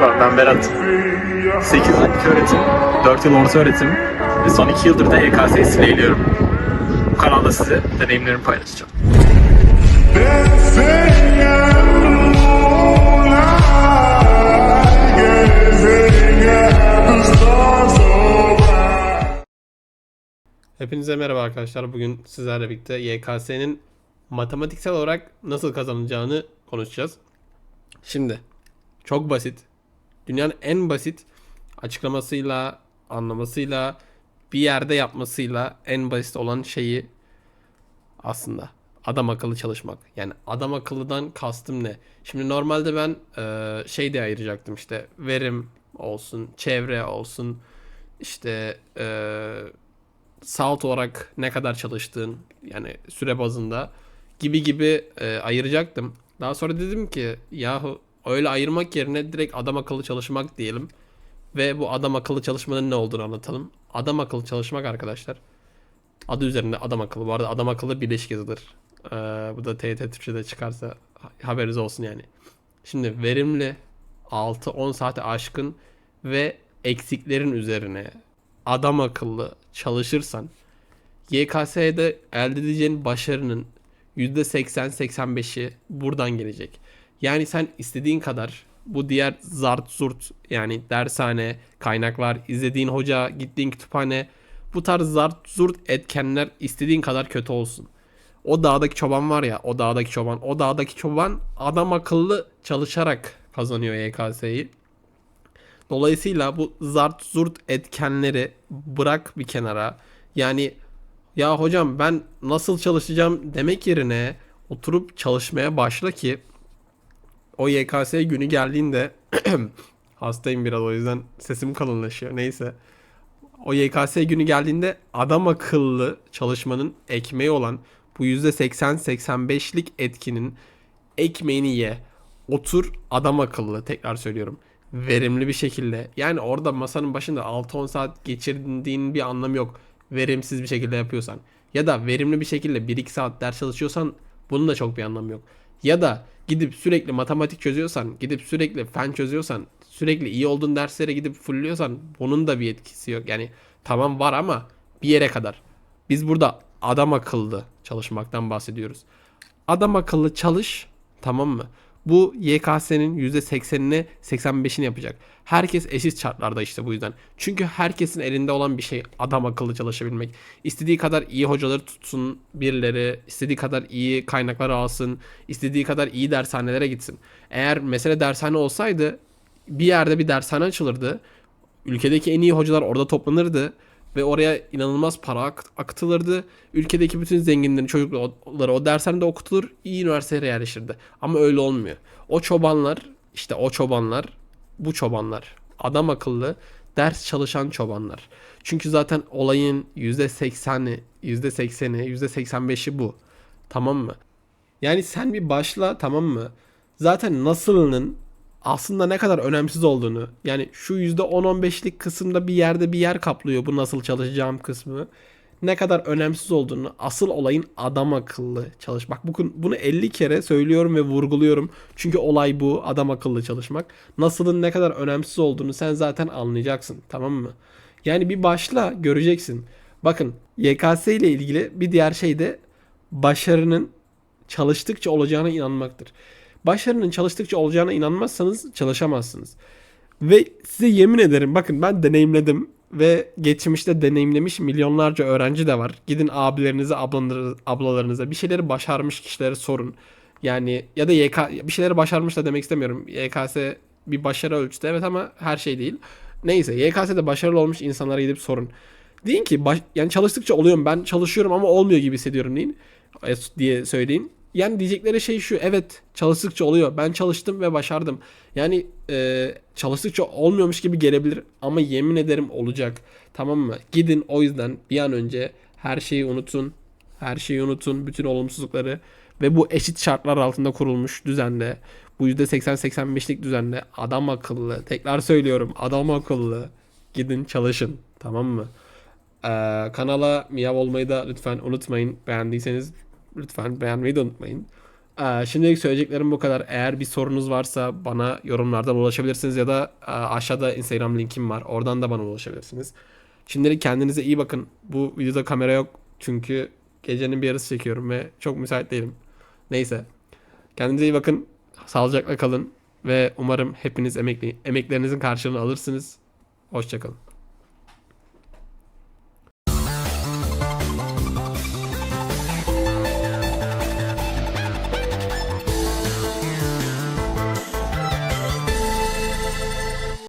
Merhaba ben Berat. 8 yıllık öğretim, 4 yıl orta öğretim ve son 2 yıldır da YKS'yi sileyliyorum. Bu kanalda size deneyimlerimi paylaşacağım. Hepinize merhaba arkadaşlar. Bugün sizlerle birlikte YKS'nin matematiksel olarak nasıl kazanılacağını konuşacağız. Şimdi çok basit. Dünyanın en basit açıklamasıyla, anlamasıyla, bir yerde yapmasıyla en basit olan şeyi aslında adam akıllı çalışmak. Yani adam akıllıdan kastım ne? Şimdi normalde ben eee, şey diye ayıracaktım işte verim olsun, çevre olsun, işte eee saat olarak ne kadar çalıştığın yani süre bazında gibi gibi e, ayıracaktım. Daha sonra dedim ki yahu öyle ayırmak yerine direkt adam akıllı çalışmak diyelim. Ve bu adam akıllı çalışmanın ne olduğunu anlatalım. Adam akıllı çalışmak arkadaşlar. Adı üzerinde adam akıllı. Bu arada adam akıllı birleşik yazılır. Ee, bu da TYT Türkçe'de çıkarsa ha- haberiniz olsun yani. Şimdi verimli 6-10 saate aşkın ve eksiklerin üzerine adam akıllı çalışırsan YKS'de elde edeceğin başarının %80-85'i buradan gelecek. Yani sen istediğin kadar bu diğer zart zurt yani dershane, kaynaklar, izlediğin hoca, gittiğin kütüphane bu tarz zart zurt etkenler istediğin kadar kötü olsun. O dağdaki çoban var ya, o dağdaki çoban, o dağdaki çoban adam akıllı çalışarak kazanıyor YKS'yi. Dolayısıyla bu zart zurt etkenleri bırak bir kenara. Yani ya hocam ben nasıl çalışacağım demek yerine oturup çalışmaya başla ki o YKS günü geldiğinde hastayım biraz o yüzden sesim kalınlaşıyor. Neyse. O YKS günü geldiğinde adam akıllı çalışmanın ekmeği olan bu %80-85'lik etkinin ekmeğini ye. Otur adam akıllı tekrar söylüyorum. Verimli bir şekilde. Yani orada masanın başında 6-10 saat geçirdiğin bir anlamı yok. Verimsiz bir şekilde yapıyorsan. Ya da verimli bir şekilde 1-2 saat ders çalışıyorsan bunun da çok bir anlamı yok. Ya da gidip sürekli matematik çözüyorsan, gidip sürekli fen çözüyorsan, sürekli iyi olduğun derslere gidip fullüyorsan bunun da bir etkisi yok. Yani tamam var ama bir yere kadar. Biz burada adam akıllı çalışmaktan bahsediyoruz. Adam akıllı çalış tamam mı? Bu YKS'nin %80'ine 85'ini yapacak. Herkes eşit şartlarda işte bu yüzden. Çünkü herkesin elinde olan bir şey adam akıllı çalışabilmek. İstediği kadar iyi hocaları tutsun birileri, istediği kadar iyi kaynaklar alsın, istediği kadar iyi dershanelere gitsin. Eğer mesele dershane olsaydı bir yerde bir dershane açılırdı. Ülkedeki en iyi hocalar orada toplanırdı ve oraya inanılmaz para ak- akıtılırdı. Ülkedeki bütün zenginlerin çocukları o dershanede okutulur, iyi üniversitelere yerleşirdi. Ama öyle olmuyor. O çobanlar, işte o çobanlar, bu çobanlar, adam akıllı ders çalışan çobanlar. Çünkü zaten olayın %80'i, %80'i, %85'i bu. Tamam mı? Yani sen bir başla tamam mı? Zaten nasılının aslında ne kadar önemsiz olduğunu yani şu %10-15'lik kısımda bir yerde bir yer kaplıyor bu nasıl çalışacağım kısmı. Ne kadar önemsiz olduğunu asıl olayın adam akıllı çalışmak. Bugün bunu 50 kere söylüyorum ve vurguluyorum. Çünkü olay bu adam akıllı çalışmak. Nasılın ne kadar önemsiz olduğunu sen zaten anlayacaksın tamam mı? Yani bir başla göreceksin. Bakın YKS ile ilgili bir diğer şey de başarının çalıştıkça olacağına inanmaktır. Başarının çalıştıkça olacağına inanmazsanız çalışamazsınız. Ve size yemin ederim bakın ben deneyimledim ve geçmişte deneyimlemiş milyonlarca öğrenci de var. Gidin abilerinize, ablanız- ablalarınıza bir şeyleri başarmış kişilere sorun. Yani ya da YK bir şeyleri başarmış da demek istemiyorum. YKS bir başarı ölçüsü evet ama her şey değil. Neyse YKS'de başarılı olmuş insanlara gidip sorun. Deyin ki baş- yani çalıştıkça oluyorum ben çalışıyorum ama olmuyor gibi hissediyorum deyin e, diye söyleyin. Yani diyecekleri şey şu evet çalıştıkça oluyor ben çalıştım ve başardım. Yani e, çalıştıkça olmuyormuş gibi gelebilir ama yemin ederim olacak tamam mı? Gidin o yüzden bir an önce her şeyi unutun. Her şeyi unutun bütün olumsuzlukları ve bu eşit şartlar altında kurulmuş düzende bu %80-85'lik düzende adam akıllı tekrar söylüyorum adam akıllı gidin çalışın tamam mı? Ee, kanala miyav olmayı da lütfen unutmayın. Beğendiyseniz lütfen beğenmeyi de unutmayın. Ee, şimdilik söyleyeceklerim bu kadar. Eğer bir sorunuz varsa bana yorumlardan ulaşabilirsiniz ya da e, aşağıda Instagram linkim var. Oradan da bana ulaşabilirsiniz. Şimdilik kendinize iyi bakın. Bu videoda kamera yok çünkü gecenin bir yarısı çekiyorum ve çok müsait değilim. Neyse. Kendinize iyi bakın. Sağlıcakla kalın ve umarım hepiniz emekli, emeklerinizin karşılığını alırsınız. Hoşçakalın.